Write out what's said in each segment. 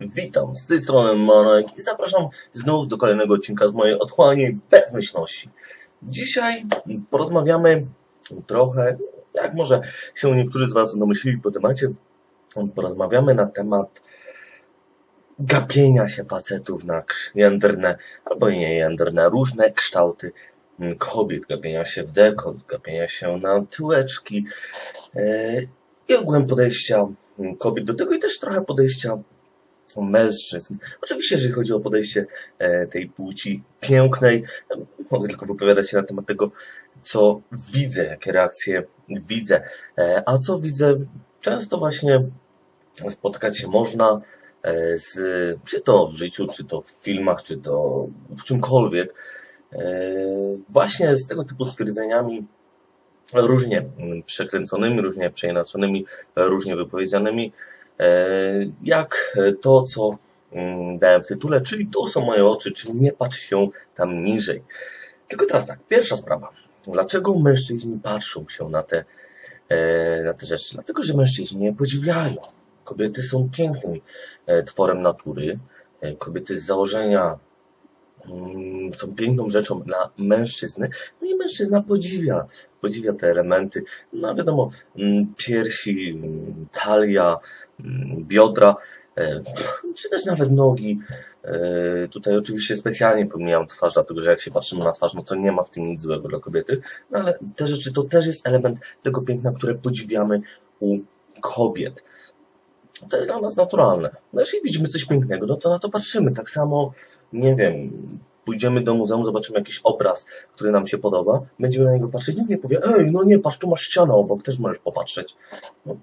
Witam, z tej strony Manek i zapraszam znów do kolejnego odcinka z mojej otchłani bezmyślności. Dzisiaj porozmawiamy trochę, jak może się niektórzy z Was domyślili po temacie, porozmawiamy na temat gapienia się facetów na jędrne albo nie jędrne, różne kształty kobiet, gapienia się w dekolt, gapienia się na tyłeczki e, i ogółem podejścia kobiet do tego i też trochę podejścia mężczyzn. Oczywiście, jeżeli chodzi o podejście e, tej płci pięknej, e, mogę tylko wypowiadać się na temat tego, co widzę, jakie reakcje widzę. E, A co widzę, często właśnie spotkać się można z, czy to w życiu, czy to w filmach, czy to w czymkolwiek, właśnie z tego typu stwierdzeniami, różnie przekręconymi, różnie przeinaczonymi, różnie wypowiedzianymi, jak to, co mm, dałem w tytule, czyli to są moje oczy, czyli nie patrz się tam niżej. Tylko teraz tak, pierwsza sprawa. Dlaczego mężczyźni patrzą się na te, e, na te rzeczy? Dlatego, że mężczyźni je podziwiają. Kobiety są pięknym e, tworem natury. E, Kobiety z założenia mm, są piękną rzeczą dla mężczyzny. No i mężczyzna podziwia, podziwia te elementy. No wiadomo, mm, piersi, mm, talia, mm, biodra, e, czy też nawet nogi. E, Tutaj oczywiście specjalnie pomijam twarz, dlatego że jak się patrzymy na twarz, no to nie ma w tym nic złego dla kobiety. No ale te rzeczy to też jest element tego piękna, które podziwiamy u kobiet. To jest dla nas naturalne. No jeżeli widzimy coś pięknego, no to na to patrzymy. Tak samo, nie wiem, pójdziemy do muzeum, zobaczymy jakiś obraz, który nam się podoba, będziemy na niego patrzeć, nikt nie powie, ej, no nie, patrz, tu masz ścianę obok, też możesz popatrzeć. No,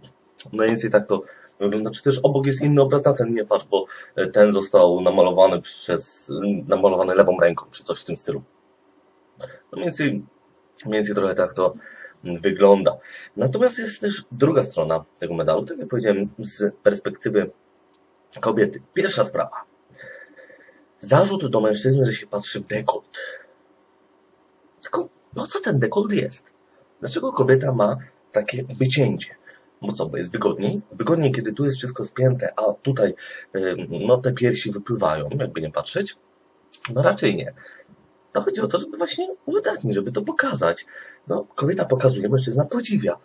mniej więcej tak to wygląda. Czy też obok jest inny obraz, na ten nie patrz, bo e, ten został namalowany przez, namalowany lewą ręką, czy coś w tym stylu. No mniej więcej, mniej więcej trochę tak to wygląda. Natomiast jest też druga strona tego medalu, tak jak powiedziałem, z perspektywy kobiety. Pierwsza sprawa. Zarzut do mężczyzny, że się patrzy w dekolt. Tylko po co ten dekolt jest? Dlaczego kobieta ma takie wycięcie? Bo co, bo jest wygodniej? Wygodniej, kiedy tu jest wszystko spięte, a tutaj no, te piersi wypływają, jakby nie patrzeć? No raczej nie. To chodzi o to, żeby właśnie uwydatnić, żeby to pokazać. No, kobieta pokazuje, mężczyzna podziwia.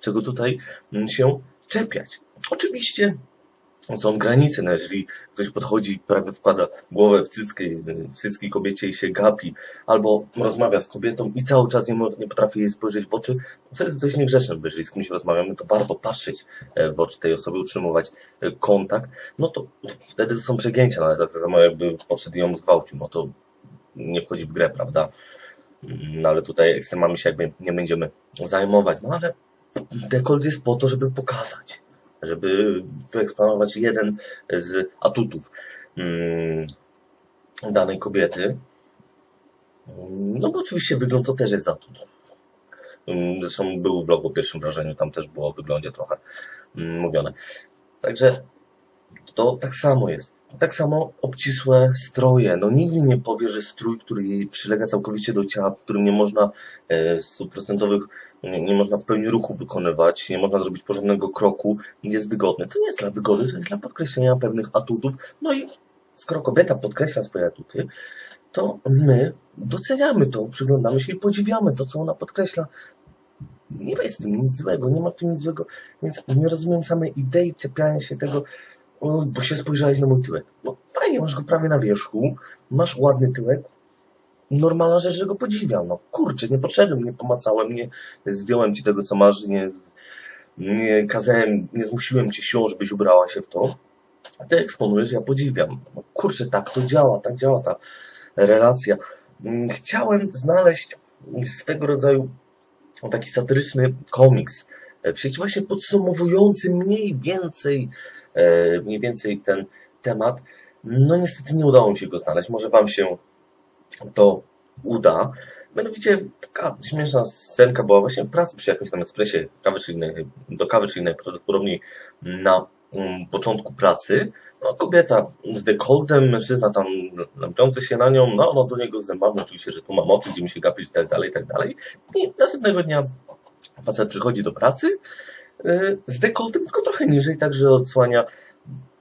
Czego tutaj mm, się czepiać? Oczywiście są granice, no jeżeli ktoś podchodzi, prawie wkłada głowę w cyckę, w cycki kobiecie i się gapi, albo rozmawia z kobietą i cały czas nie, nie potrafi jej spojrzeć w oczy, to jest dość niegrzeczne, bo jeżeli z kimś rozmawiamy, to warto patrzeć e, w oczy tej osoby, utrzymywać e, kontakt, no to wtedy to są przegięcia, no ale tak samo jakby podszedł ją zgwałcił, no to nie wchodzi w grę, prawda? Mm, No ale tutaj ekstremami się jakby nie będziemy zajmować, no ale dekolt jest po to, żeby pokazać, żeby wyeksponować jeden z atutów mm, danej kobiety. No bo oczywiście wygląd to też jest atut. Mm, Zresztą był vlog o pierwszym wrażeniu, tam też było o wyglądzie trochę mm, mówione. Także to tak samo jest. Tak samo obcisłe stroje. No nigdy nie powie, że strój, który jej przylega całkowicie do ciała, w którym nie można e, stuprocentowych, nie, nie można w pełni ruchu wykonywać, nie można zrobić porządnego kroku, jest wygodny. To nie jest dla wygody, to jest dla podkreślenia pewnych atutów. No i skoro kobieta podkreśla swoje atuty, to my doceniamy to, przyglądamy się i podziwiamy to, co ona podkreśla. Nie ma w tym nic złego, nie ma w tym nic złego, więc nie rozumiem samej idei czepiania się tego, bo się spojrzałeś na mój tyłek. No fajnie, masz go prawie na wierzchu, masz ładny tyłek, normalna rzecz, że go podziwiam. No kurczę, nie podszedłem, nie pomacałem, nie zdjąłem ci tego, co masz, nie, nie kazałem, nie zmusiłem cię siłą, żebyś ubrała się w to. Ty eksponujesz, ja podziwiam. No kurczę, tak to działa, tak działa ta relacja. Mm, Chciałem znaleźć swego rodzaju taki satyryczny komiks w sieci właśnie podsumowujący mniej więcej, e, mniej więcej ten temat. No niestety nie udało mi się go znaleźć. Może wam się to uda. Mianowicie taka śmieszna scenka była właśnie w pracy przy jakimś tam ekspresie kawy czy innej, do kawy czy innej, prawdopodobnie na mm, początku pracy. No, kobieta z dekoltem, mężczyzna tam lampiący się na nią, no, no do niego zębami, oczywiście, że tu mam oczy, gdzie mi się gapić i tak dalej, i tak dalej. I następnego dnia facet przychodzi do pracy yy, z dekoltem, tylko trochę niżej, tak że odsłania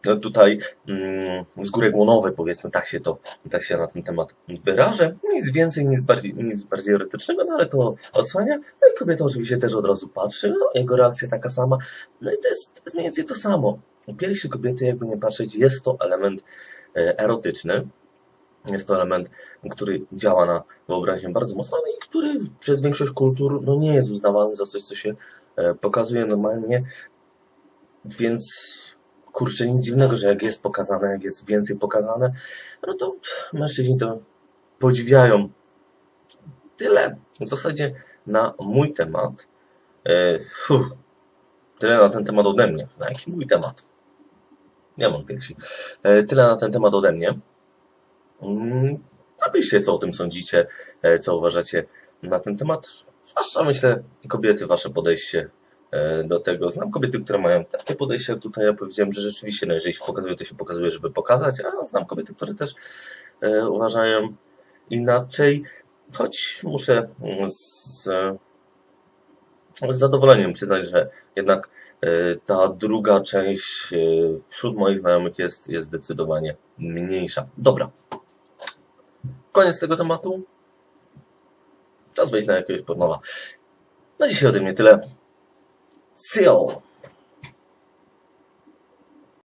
no tutaj mm, z góry głonowe, powiedzmy, tak się to, tak się na ten temat wyrażę. Nic więcej, nic bardziej, nic bardziej erotycznego, no ale to odsłania. No i kobieta oczywiście też od razu patrzy, no jego reakcja taka sama. No i to jest, to jest mniej więcej to samo. Piersi kobiety, jakby nie patrzeć, jest to element e, erotyczny. Jest to element, który działa na wyobraźnię bardzo mocno no i który przez większość kultur no, nie jest uznawany za coś, co się e, pokazuje normalnie. Więc kurczę, nic dziwnego, że jak jest pokazane, jak jest więcej pokazane, no to mężczyźni to podziwiają. Tyle w zasadzie na mój temat. E, fuh, tyle na ten temat ode mnie. Na jaki mój temat? Nie mam piersi. E, tyle na ten temat ode mnie. Mm, Napiszcie, co o tym sądzicie, e, co uważacie na ten temat. Zwłaszcza, myślę, kobiety, wasze podejście e, do tego. Znam kobiety, które mają takie podejście, tutaj ja powiedziałem, że rzeczywiście, no jeżeli się pokazuje, to się pokazuje, żeby pokazać, a znam kobiety, które też e, uważają inaczej, choć muszę mm, z, z zadowoleniem przyznać, że jednak ta druga część wśród moich znajomych jest, jest zdecydowanie mniejsza. Dobra. Koniec tego tematu. Czas wejść na jakiegoś pornowa. Na dzisiaj ode mnie tyle. See you!